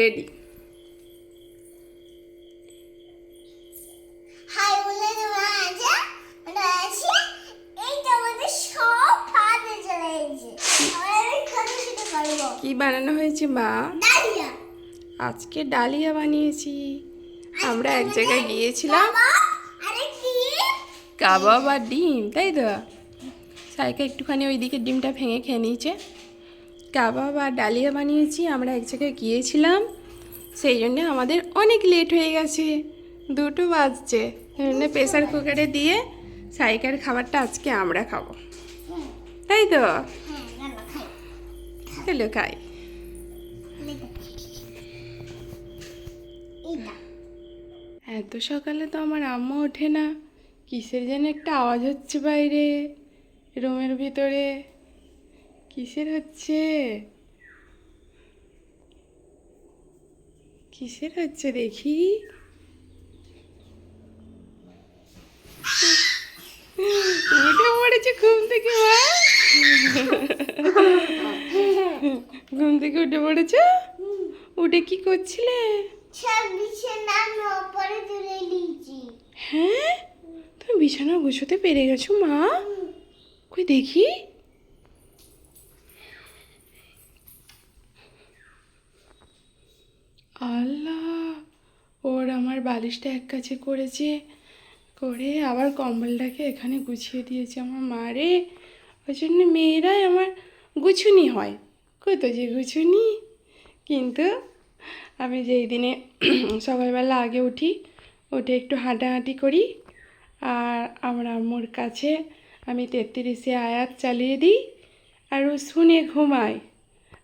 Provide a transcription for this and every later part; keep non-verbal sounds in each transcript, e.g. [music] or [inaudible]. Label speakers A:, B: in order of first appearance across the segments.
A: Ready কি বানানো হয়েছে মা? আজকে ডালিয়া বানিয়েছি। আমরা এক জায়গায় গিয়েছিলাম। কাবাব আর ডিম তাই তো? সাইকা একটুখানি ওইদিকে ডিমটা ভেঙে খেয়ে নিয়েছে। কাবাব আর ডালিয়া বানিয়েছি, আমরা এক জায়গায় গিয়েছিলাম। সেই জন্য আমাদের অনেক লেট হয়ে গেছে। দুটো বাজছে। সেই জন্য প্রেসার কুকারে দিয়ে সাইকার খাবারটা আজকে আমরা খাব। তাই তো? চলো খাই। এত সকালে তো আমার আম্মা ওঠে না। কিসের যেন একটা আওয়াজ হচ্ছে বাইরে। রুমের ভিতরে। কিসের হচ্ছে? কিসের হচ্ছে দেখি? উঠে পড়েছে ঘুম থেকে মা। ঘুম থেকে উঠে পড়েছ? উঠে কি করছিলে? হ্যাঁ? তুমি বিছানা গুছোতে পেরে গেছো মা? কই দেখি। আল্লাহ, ওর আমার বালিশটা এক কাছে করেছে, করে আবার কম্বলটাকে এখানে গুছিয়ে দিয়েছে আমার মা রে। ওই জন্য মেয়েরাই আমার গুছুনি হয়। কত যে গুছুনি? কিন্তু আমি যেই দিনে [clears throat] সকালবেলা আগে উঠি, উঠে একটু হাঁটাহাঁটি করি, আর আমার আম্মুর কাছে আমি তেত্রিশে আয়াত চালিয়ে দিই, আর ও শুনে ঘুমায়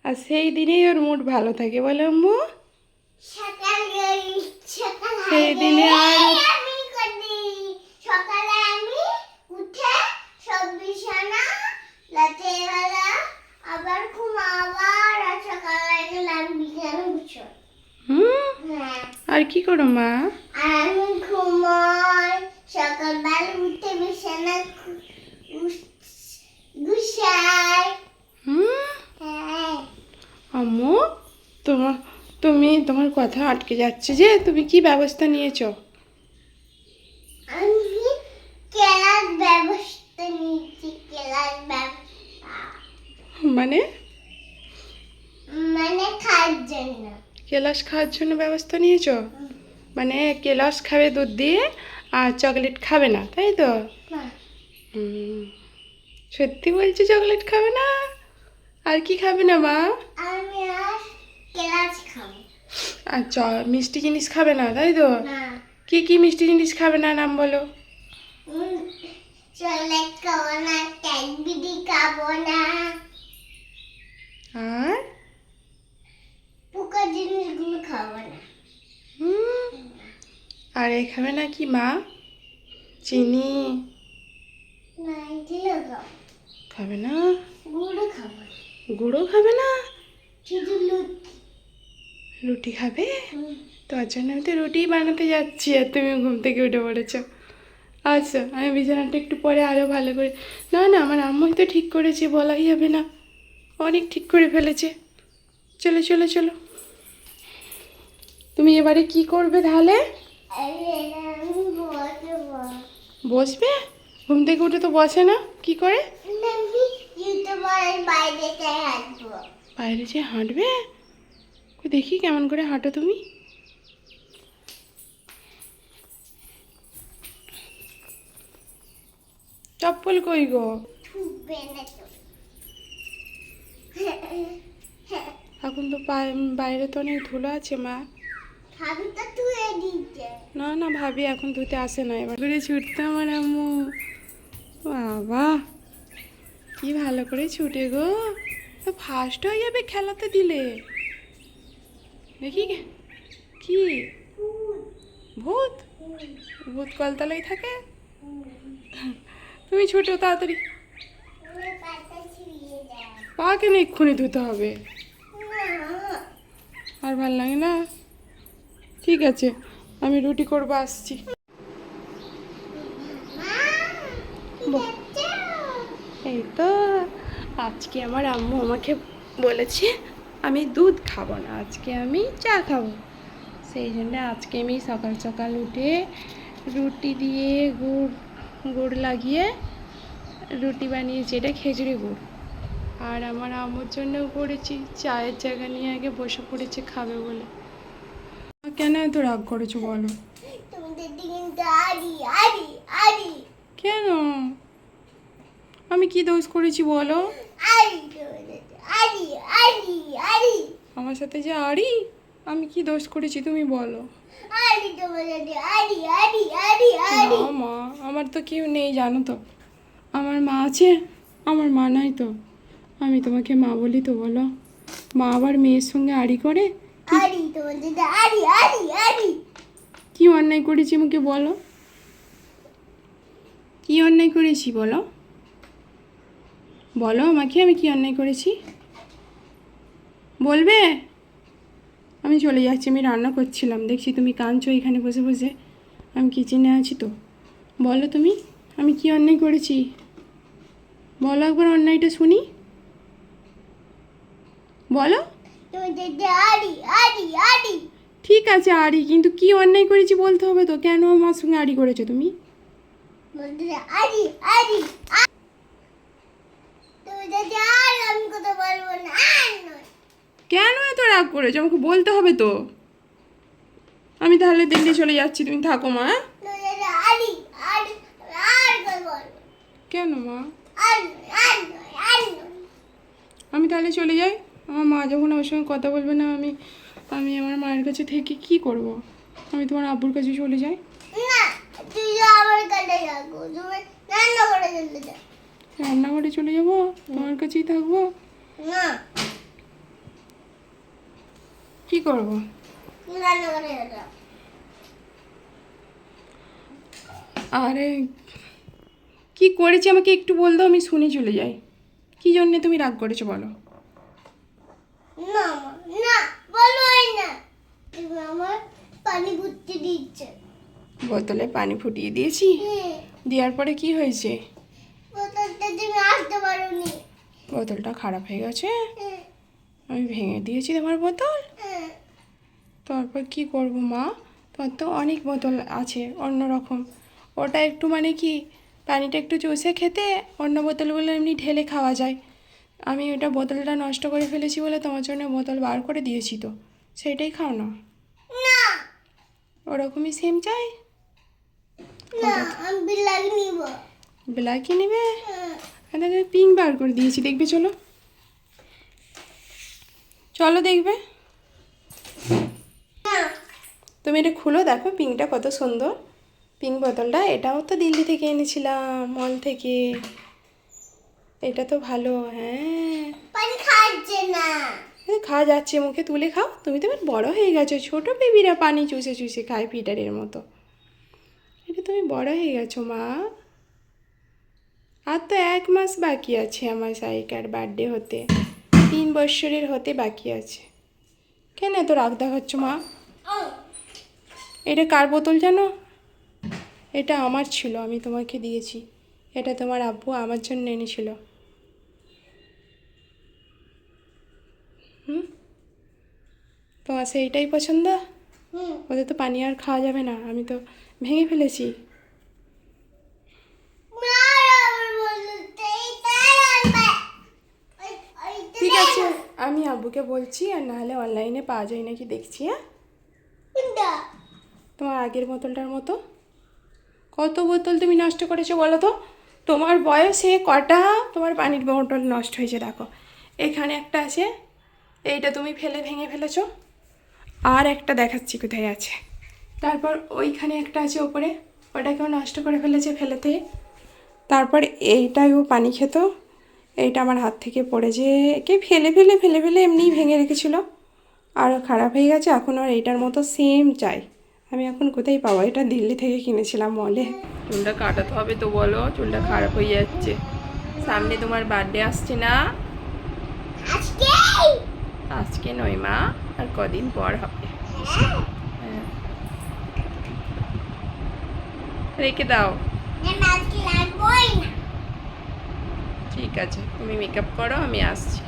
A: আর সেই দিনেই ওর মুড ভালো থাকে। বলে, আম্মু সেই দিনে আর
B: আমি সকালে আমি উঠে সব বিছানা রাতে বেলা আবার আর সকালে গেলাম বিছানা গুছো
A: হুম?
B: হ্যাঁ।
A: আর কি করো মা?
B: আমি ঘুমাই সকালবেলা উঠে বিছানা গুছাই।
A: হুম?
B: হ্যাঁ।
A: আম্মু তোমার তুমি তোমার কথা আটকে যাচ্ছে যে তুমি কি ব্যবস্থা নিয়েছো?
B: আমি কেলার ব্যবস্থা নিয়েছি কেলার ব্যবস্থা।
A: মানে?
B: মানে খাওয়ার জন্য।
A: কেলাস খাওয়ার জন্য ব্যবস্থা নিয়েছো? মানে কেলাস খাবে দুধ দিয়ে আর চকলেট খাবে না তাই তো? সত্যি বলছি চকলেট খাবে না? আর কি খাবে না মা? চ মিষ্টি জিনিস খাবে না তাই তো? কি কি মিষ্টি জিনিস খাবে না নাম বলো।
B: উম, চকলেট খাব না ক্যাডবেরি খাব না।
A: আর?
B: পোকা জিনিসগুলো খাব না।
A: আর এ খাবে না কি মা চিনি
B: খাব।
A: খাবে না?
B: গুঁড়ো খাব।
A: গুঁড়ো খাবে না?
B: লুচি।
A: রুটি খাবে? তোর জন্য আমি তো রুটি বানাতে যাচ্ছি আর তুমি ঘুম থেকে উঠে পড়েছো। আচ্ছা আমি বিছানাটা একটু পরে আরও ভালো করে না না আমার আম্মুই তো ঠিক করেছে বলাই যাবে না। অনেক ঠিক করে ফেলেছে। চলো চলো চলো। তুমি এবারে কি করবে তাহলে?
B: বসবো?
A: ঘুম থেকে উঠে তো বসে না কি করে?
B: বাইরে
A: যে হাঁটবে? দেখি কেমন করে হাঁটো তুমি। চপ্পল কই গো। এখন তো বাইরে তো অনেক ধুলো আছে মা। না না ভাবি এখন ধুতে আসে না এবার করে ছুটতে আমার আম্মু। বাবা কি ভালো করে ছুটে গো। তো ফার্স্ট হয়ে যাবে খেলাতে দিলে। দেখি। কি? ভূত? ভূত কলতলায় থাকে? তুমি ছোটো, তাড়াতাড়ি। পা কেন এক্ষুনি ধুতে হবে। আর ভালো লাগে না? ঠিক আছে, আমি রুটি করব, আসছি। এই তো, আজকে আমার আম্মু আমাকে বলেছে আমি দুধ খাব না আজকে আমি চা খাব। সেই জন্য আজকে আমি সকাল সকাল উঠে রুটি দিয়ে গুড় গুড় লাগিয়ে রুটি বানিয়েছি এটা খেজুরি গুড়। আর আমার আম্মুর জন্যও করেছি চায়ের জায়গা নিয়ে আগে বসে পড়েছে খাবে বলে। কেন এত রাগ করেছ বলো? কেন? আমি কি দোষ করেছি বলো?
B: আড়ি।
A: আমার সাথে যে আড়ি আমি কি দোষ করেছি তুমি বলো। মা আমার তো কেউ নেই জানো তো। আমার মা আছে আমার মা নাই তো। আমি তোমাকে মা বলি তো বলো। মা আবার মেয়ের সঙ্গে আড়ি করে? কি অন্যায় করেছি আমাকে বলো। কি অন্যায় করেছি বলো। বলো আমাকে আমি কি অন্যায় করেছি? বলবে? আমি চলে যাচ্ছি, আমি রান্না করছিলাম। দেখছি তুমি কাঁদছো এখানে বসে বসে। আমি কিচেনে আছি তো। বলো তুমি, আমি কি অন্যায় করেছি? বলো একবার অন্যায়টা শুনি। বলো। ঠিক আছে, আড়ি, কিন্তু কি অন্যায় করেছি বলতে হবে তো? কেন আমার সঙ্গে আড়ি করেছ তুমি?
B: আমি কথা বলব না।
A: কেন এত রাগ করেছ? আমাকে বলতে হবে তো। আমি তাহলে দিল্লি চলে যাচ্ছি তুমি থাকো মা হ্যাঁ? কেন মা? আমি তাহলে চলে যাই? আমার মা যখন আমার সঙ্গে কথা বলবে না আমি আমি আমার মায়ের কাছে থেকে কি করব? আমি তোমার আব্বুর কাছে চলে যাই? রান্নাঘরে চলে যাব? তোমার কাছেই থাকব?
B: না।
A: কি করব? আরে কি করেছি আমাকে একটু বল দাও আমি শুনে চলে যাই। কি জন্যে তুমি রাগ করেছ বলো?
B: না না বলবোই না আমার পানি দিচ্ছে
A: বোতলে পানি ফুটিয়ে দিয়েছি। দেওয়ার পরে কি হয়েছে?
B: বোতলটা তুমি আসতে পারোনি।
A: বোতলটা খারাপ হয়ে গেছে?
B: হুম,
A: আমি ভেঙে দিয়েছি তোমার বোতল? তারপর কি করব মা? তোমার তো অনেক বোতল আছে অন্য রকম। ওটা একটু মানে কি পানিটা একটু চষে খেতে অন্য বোতলগুলো এমনি ঢেলে খাওয়া যায়। আমি ওটা বোতলটা নষ্ট করে ফেলেছি বলে তোমার জন্য বোতল বার করে দিয়েছি তো। সেটাই খাও না। ওরকমই সেম চাই? ব্ল্যাকই নেবে। পিঙ্ক বার করে দিয়েছি দেখবে চলো। চলো দেখবে। তুমি এটা খুলো দেখো পিঙ্কটা কত সুন্দর। পিঙ্ক বোতলটা এটাও তো দিল্লি থেকে এনেছিলাম মল থেকে। এটা তো ভালো হ্যাঁ। খাওয়া যাচ্ছে মুখে তুলে খাও। তুমি তো এবার বড় হয়ে গেছো ছোটো বেবিরা পানি চুষে চুষে খায় পিটারের মতো। এটা তুমি বড় হয়ে গেছো মা। আর তো এক মাস বাকি আছে আমার সাইকার বার্থডে হতে। বৎসরের হতে বাকি আছে। কেন এত রাগ দেখাচ্ছ মা? এটা কার বোতল জানো? এটা আমার ছিল আমি তোমাকে দিয়েছি। এটা তোমার আব্বু আমার জন্য এনেছিল। হুম? তোমার সেইটাই পছন্দ? ওদের তো পানি আর খাওয়া যাবে না আমি তো ভেঙে ফেলেছি
B: মা আমার বলতে তাই আনবে ওই ওইটা
A: ঠিক আছে? আমি আব্বুকে বলছি আর নাহলে অনলাইনে পাওয়া যায় নাকি দেখছি হ্যাঁ? তোমার আগের বোতলটার মতো। কত বোতল তুমি নষ্ট করেছ বলো তো? তোমার বয়সে কটা? তোমার পানির বোতল নষ্ট হয়েছে দেখো। এখানে একটা আছে এইটা তুমি ফেলে ভেঙে ফেলেছো। আর একটা দেখাচ্ছি কোথায় আছে। তারপর ওইখানে একটা আছে ওপরে ওটাকেও নষ্ট করে ফেলেছে ফেলেতে। তারপর এইটাও পানি খেত। এইটা আমার হাত থেকে পড়ে যে কে ফেলে ফেলে ফেলে ফেলে এমনিই ভেঙে রেখেছিল। আরও খারাপ হয়ে গেছে এখন আর এইটার মতো সেম চাই। আমি এখন কোথায় পাবো? এটা দিল্লি থেকে কিনেছিলাম মলে চুলটা কাটাতে হবে তো বলো চুলটা খারাপ হয়ে যাচ্ছে। সামনে তোমার বার্থডে আসছে না?
B: আজকে?
A: আজকে নয় মা আর কদিন পর হবে। হ্যাঁ। রেখে দাও।
B: না।
A: ঠিক আছে তুমি মেকআপ করো আমি আসছি।